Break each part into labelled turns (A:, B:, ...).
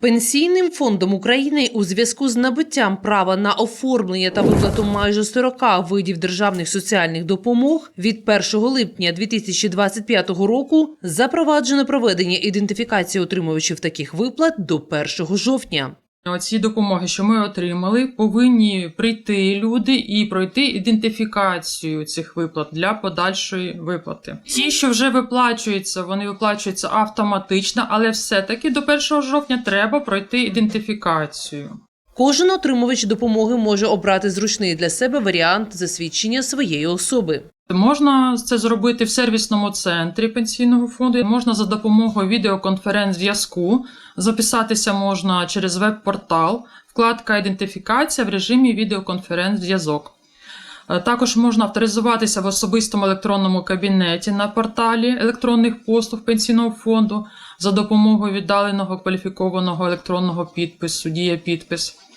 A: Пенсійним фондом України у зв'язку з набуттям права на оформлення та виплату майже 40 видів державних соціальних допомог від 1 липня 2025 року запроваджено проведення ідентифікації отримувачів таких виплат до 1 жовтня.
B: Оці допомоги, що ми отримали, повинні прийти люди і пройти ідентифікацію цих виплат для подальшої виплати. Ті, що вже виплачуються, вони виплачуються автоматично, але все-таки до 1 жовтня треба пройти ідентифікацію.
A: Кожен отримувач допомоги може обрати зручний для себе варіант засвідчення своєї особи.
B: Можна це зробити в сервісному центрі пенсійного фонду. Можна за допомогою відеоконференц-зв'язку. Записатися можна через веб-портал, вкладка Ідентифікація в режимі відеоконференц-зв'язок. Е, Також можна авторизуватися в особистому електронному кабінеті на порталі електронних послуг пенсійного фонду за допомогою віддаленого кваліфікованого електронного підпису, дія підпис.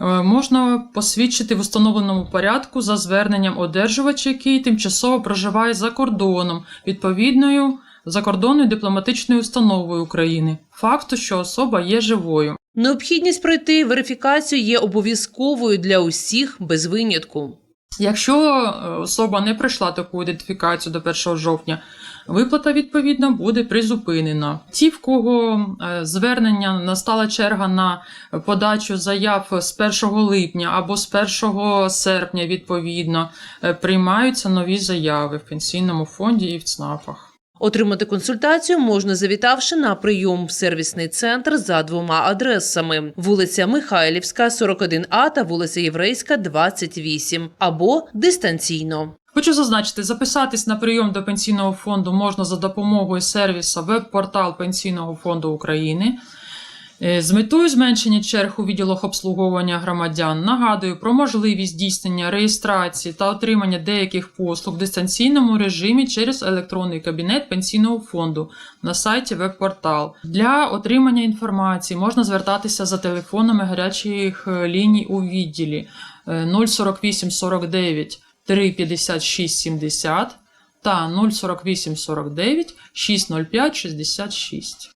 B: Е, Можна посвідчити в установленому порядку за зверненням одержувача, який тимчасово проживає за кордоном, відповідною закордонною дипломатичною установою України, факту, що особа є живою.
A: Необхідність пройти верифікацію є обов'язковою для усіх без винятку.
B: Якщо е, особа не пройшла таку ідентифікацію до 1 жовтня, виплата відповідно буде призупинена. Ті, в кого е, звернення настала черга на подачу заяв з 1 липня або з 1 серпня, відповідно, е, приймаються нові заяви в пенсійному фонді і в ЦНАПах.
A: Отримати консультацію можна завітавши на прийом в сервісний центр за двома адресами: вулиця Михайлівська, 41А та вулиця Єврейська, 28, або дистанційно.
B: Хочу зазначити, записатись на прийом до пенсійного фонду можна за допомогою сервісу веб-портал Пенсійного фонду України. Е, З метою зменшення черг у відділах обслуговування громадян нагадую про можливість здійснення реєстрації та отримання деяких послуг в дистанційному режимі через електронний кабінет пенсійного фонду на сайті веб-портал. Для отримання інформації можна звертатися за телефонами гарячих е, ліній у відділі е, 048 49 356 70 та 048 49 605 66.